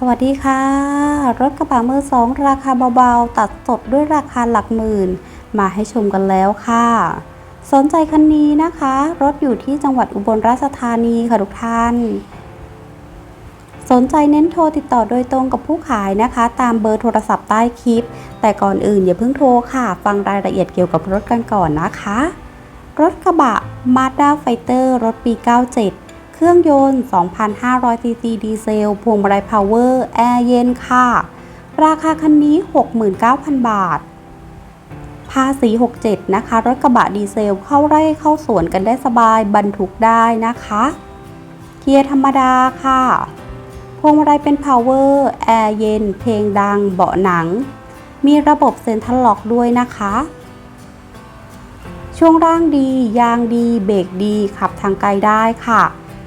สวัสดีค่ะ รถกระบะมือสองราคาเบาๆ ตัดสดด้วยราคาหลักหมื่น มาให้ชมกันแล้วค่ะ สนใจคันนี้นะคะ รถอยู่ที่จังหวัดอุบลราชธานีค่ะทุกท่าน สนใจเน้นโทรติดต่อโดยตรงกับผู้ขายนะคะ ตามเบอร์โทรศัพท์ใต้คลิป แต่ก่อนอื่นอย่าเพิ่งโทรค่ะ ฟังรายละเอียดเกี่ยวกับรถกันก่อนนะคะ รถกระบะ Mazda Fighter รถปี 97 เครื่องยนต์ 2,500 ซีซีดีเซล พวงมาลัยพาวเวอร์ แอร์เย็นค่ะ ราคาคันนี้ 69,000 บาท ภาษี 67 นะคะ รถกระบะดีเซลเข้าไร่เข้าสวนกันได้สบาย บรรทุกได้นะคะ เกียร์ธรรมดาค่ะ พวงมาลัยเป็นพาวเวอร์ แอร์เย็น เพลงดัง เบาะหนัง มีระบบเซ็นทรัลล็อกด้วยนะคะช่วงร่างดี ยางดี เบรกดี ขับทางไกลได้ค่ะ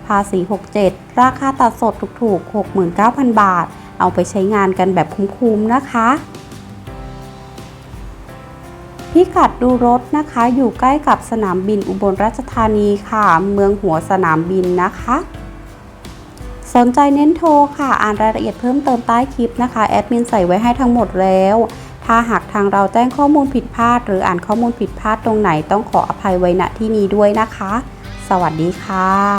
ภาษี 67 ราคาตัดสดถูกๆ 69,000 บาท เอาไปใช้งานกันแบบคุ้มๆนะคะ พิกัดดูรถนะคะอยู่ใกล้กับสนามบินอุบลราชธานีค่ะ เมืองหัวสนามบินนะคะ สนใจเน้นโทรค่ะ อ่านรายละเอียดเพิ่มเติมใต้คลิปนะคะ แอดมินใส่ไว้ให้ทั้งหมดแล้วถ้าหากทางเราแจ้งข้อมูลผิดพลาด หรืออ่านข้อมูลผิดพลาดตรงไหนต้องขออภัยไว้ณที่นี้ด้วยนะคะ สวัสดีค่ะ